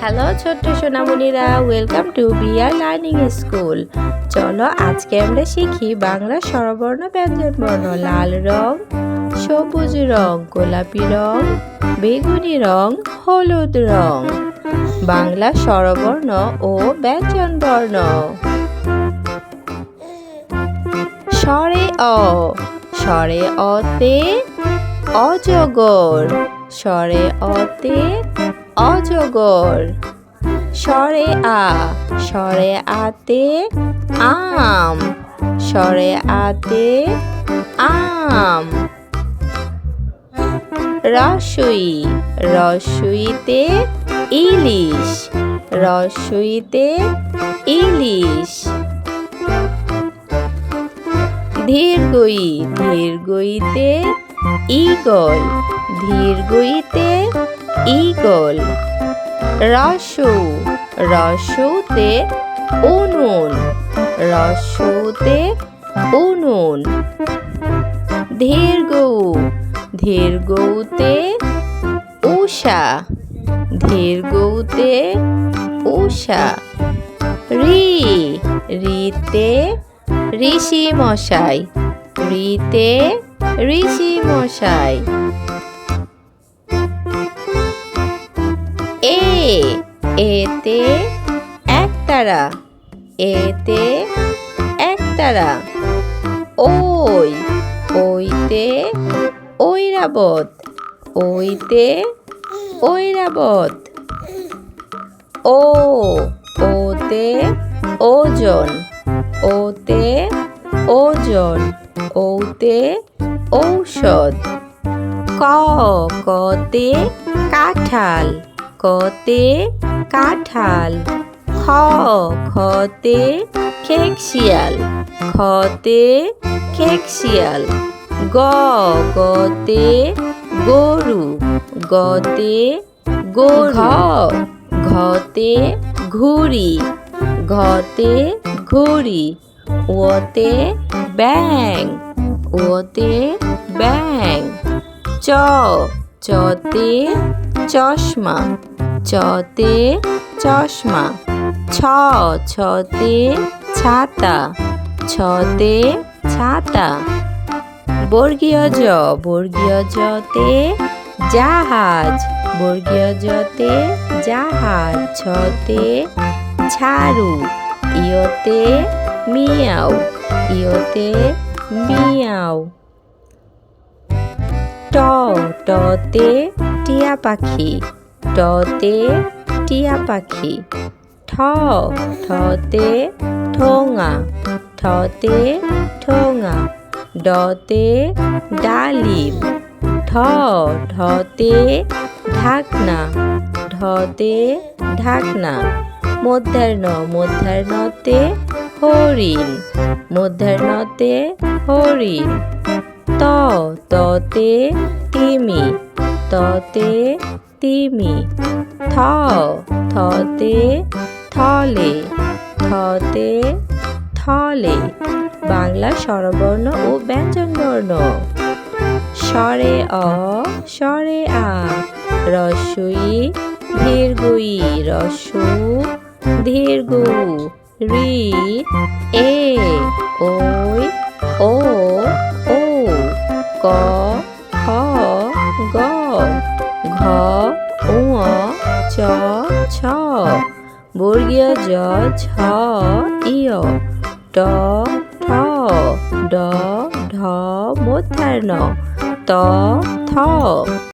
Hello ছোট্ট সোনামণিরা welcome to BR learning school চলো আজকে আমরা শিখি বাংলা স্বরবর্ণ ব্যঞ্জন বর্ণ। লাল রং, সবুজ রং, গোলাপি রং, বেগুনি রং, হলুদ রং। বাংলা স্বরবর্ণ ও ব্যঞ্জন বর্ণ। স্বরে অ, স্বরে অতে অজগর। স্বরে অতে অজগর। সরে আ, সরে আতে আম, সরে আতে আম। রসুই, রসুইতে ইলিশ রসুইতে ইলিশ। ধীরগই, ধীরগইতে ইগল ধীরগইতে ইগল রসু রসুতে উনুন রসুতে উনুন ধীরগৌ ধীরগৌতে উষা ধীরগৌতে উষা রি রিতে ঋষি মশাই রিতে ঋষি মশাই এতে একতারা এতে একতারা ওই, ওইতে ঐরাবত ওইতে ঐরাবত ও, ওতে ওজন ওতে ওজন, ওতে ঔষধ। ক, কতে কাঁঠাল, কতে কাঁঠাল খ খতে খেকশিয়াল খতে খেকশিয়াল গ গতে গরু গতে গরু ঘতে ঘুড়ি ঘতে ঘুড়ি, ওতে ব্যাং ওতে ব্যাং চ, চতে চশমা। চতে চশমা, ছ ছতে ছাতা ছতে ছাতা। বর্গীয় জ, বর্গীয় জতে জাহাজ, বর্গীয় জতে জাহাজ, ছতে ঝাড়ু, ইয়তে মিয়াও ইয়তে মিয়াও। ট, টতে টিয়া পাখি। টতে টিয়া পাখি। ঠ ঠতে ঠোঙা ঠতে ঠোঙা। ডতে ডালিম ঢ ঢতে ঢাকনা ঢতে ঢাকনা। মধ্যাহ্ন, মধ্যাহ্নতে হরিণ মধ্যাহ্নতে হরিণ। ত, ততে তিমি, ততে তিমি থ, থতে, থলে থতে, থলে। বাংলা স্বরবর্ণ ও ব্যঞ্জনবর্ণ। স্বরে অ, স্বরে আ। রসুই দীর্ঘই রসু দীর্ঘ রি, এ, ওই, ও ও। ক, খ, গ। ঘ উ চ, ছ, বর্গীয় জ ছ ইয় ট, ঠ, ড, ঢ মধ্যাহ্ন ত, থ।